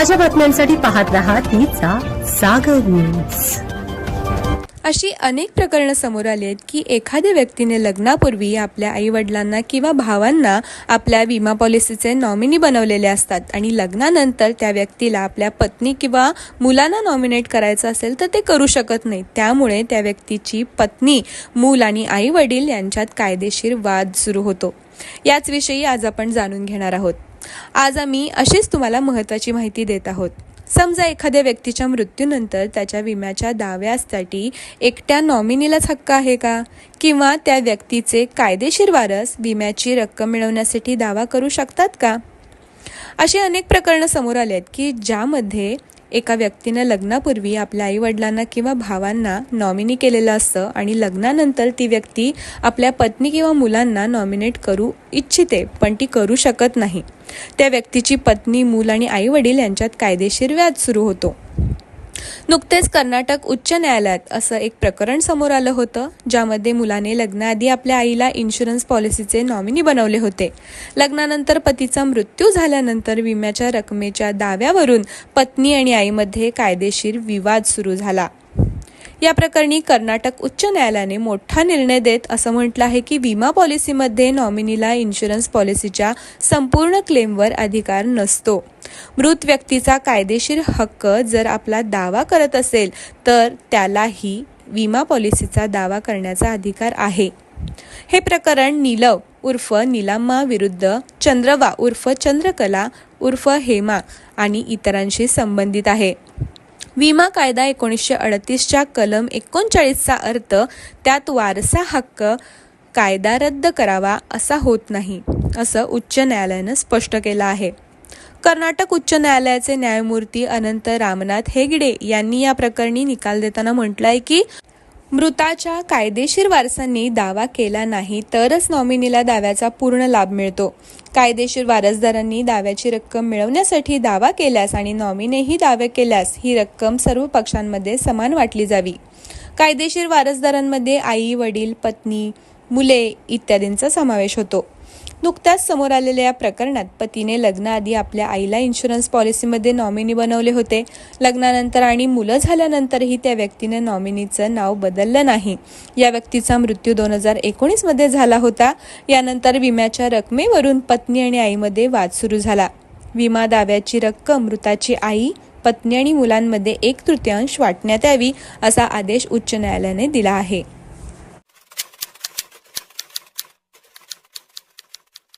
ताज्या बातम्यांसाठी पाहत रहा तिचा सागर न्यूज अशी अनेक प्रकरणं समोर आली आहेत की एखाद्या व्यक्तीने लग्नापूर्वी आपल्या आई वडिलांना किंवा भावांना आपल्या विमा पॉलिसीचे नॉमिनी बनवलेले असतात आणि लग्नानंतर त्या व्यक्तीला आपल्या पत्नी किंवा मुलांना नॉमिनेट करायचं असेल तर ते करू शकत नाही त्यामुळे त्या व्यक्तीची पत्नी मूल आणि आई वडील यांच्यात कायदेशीर वाद सुरू होतो. याच विषयी आज आपण जाणून घेणार आहोत. आज आम्ही अशीच तुम्हाला महत्त्वाची माहिती देत आहोत. समजा एखाद्या व्यक्तीच्या मृत्यूनंतर त्याच्या विम्याच्या दाव्यासाठी एकट्या नॉमिनीलाच हक्क आहे का? किंवा त्या व्यक्तीचे कायदेशीर वारस विम्याची रक्कम मिळवण्यासाठी दावा करू शकतात का? असे अनेक प्रकरणं समोर आले आहेत की ज्यामध्ये एका व्यक्तीनं लग्नापूर्वी आपल्या आईवडिलांना किंवा भावांना नॉमिनी केलेलं असतं आणि लग्नानंतर ती व्यक्ती आपल्या पत्नी किंवा मुलांना नॉमिनेट करू इच्छिते पण ती करू शकत नाही. त्या व्यक्तीची पत्नी मूल आणि आईवडील यांच्यात कायदेशीर व्याज सुरू होतो. नुकतेच कर्नाटक उच्च न्यायालयात असं एक प्रकरण समोर आलं होतं ज्यामध्ये मुलाने लग्नाआधी आपल्या आईला इन्शुरन्स पॉलिसीचे नॉमिनी बनवले होते. लग्नानंतर पतीचा मृत्यू झाल्यानंतर विम्याच्या रकमेच्या दाव्यावरून पत्नी आणि आईमध्ये कायदेशीर विवाद सुरू झाला. या प्रकरणी कर्नाटक उच्च न्यायालयाने मोठा निर्णय देत असं म्हटलं आहे की विमा पॉलिसीमध्ये नॉमिनीला इन्शुरन्स पॉलिसीच्या संपूर्ण क्लेमवर अधिकार नसतो. मृत व्यक्तीचा कायदेशीर हक्क जर आपला दावा करत असेल तर त्यालाही विमा पॉलिसीचा दावा करण्याचा अधिकार आहे. हे प्रकरण नीलव उर्फ निलाम्मा विरुद्ध चंद्रवा उर्फ चंद्रकला उर्फ हेमा आणि इतरांशी संबंधित आहे. विमा कायदा एकोणीसशे अडतीसच्या कलम एकोणचाळीसचा अर्थ त्यात वारसा हक्क कायदा रद्द करावा असा होत नाही असं उच्च न्यायालयानं स्पष्ट केलं आहे. कर्नाटक उच्च न्यायालयाचे न्यायमूर्ती अनंत रामनाथ हेगडे यांनी या प्रकरणी निकाल देताना म्हटलं आहे की मृताच्या कायदेशीर वारसांनी दावा केला नाही तरच नॉमिनीला दाव्याचा पूर्ण लाभ मिळतो. कायदेशीर वारसदारांनी दाव्याची रक्कम मिळवण्यासाठी दावा केल्यास आणि नॉमिनेही दावे केल्यास ही रक्कम सर्व पक्षांमध्ये समान वाटली जावी. कायदेशीर वारसदारांमध्ये आई वडील पत्नी मुले इत्यादींचा समावेश होतो. नुकत्याच समोर आलेल्या या प्रकरणात पतीने लग्नाआधी आपल्या आईला इन्शुरन्स पॉलिसीमध्ये नॉमिनी बनवले होते. लग्नानंतर आणि मुलं झाल्यानंतरही त्या व्यक्तीने नॉमिनीचं नाव बदललं नाही. या व्यक्तीचा मृत्यू दोन हजार एकोणीसमध्ये झाला होता. यानंतर विम्याच्या रकमेवरून पत्नी आणि आईमध्ये वाद सुरू झाला. विमा दाव्याची रक्कम मृताची आई पत्नी आणि मुलांमध्ये एक तृतीयांश वाटण्यात यावी असा आदेश उच्च न्यायालयाने दिला आहे.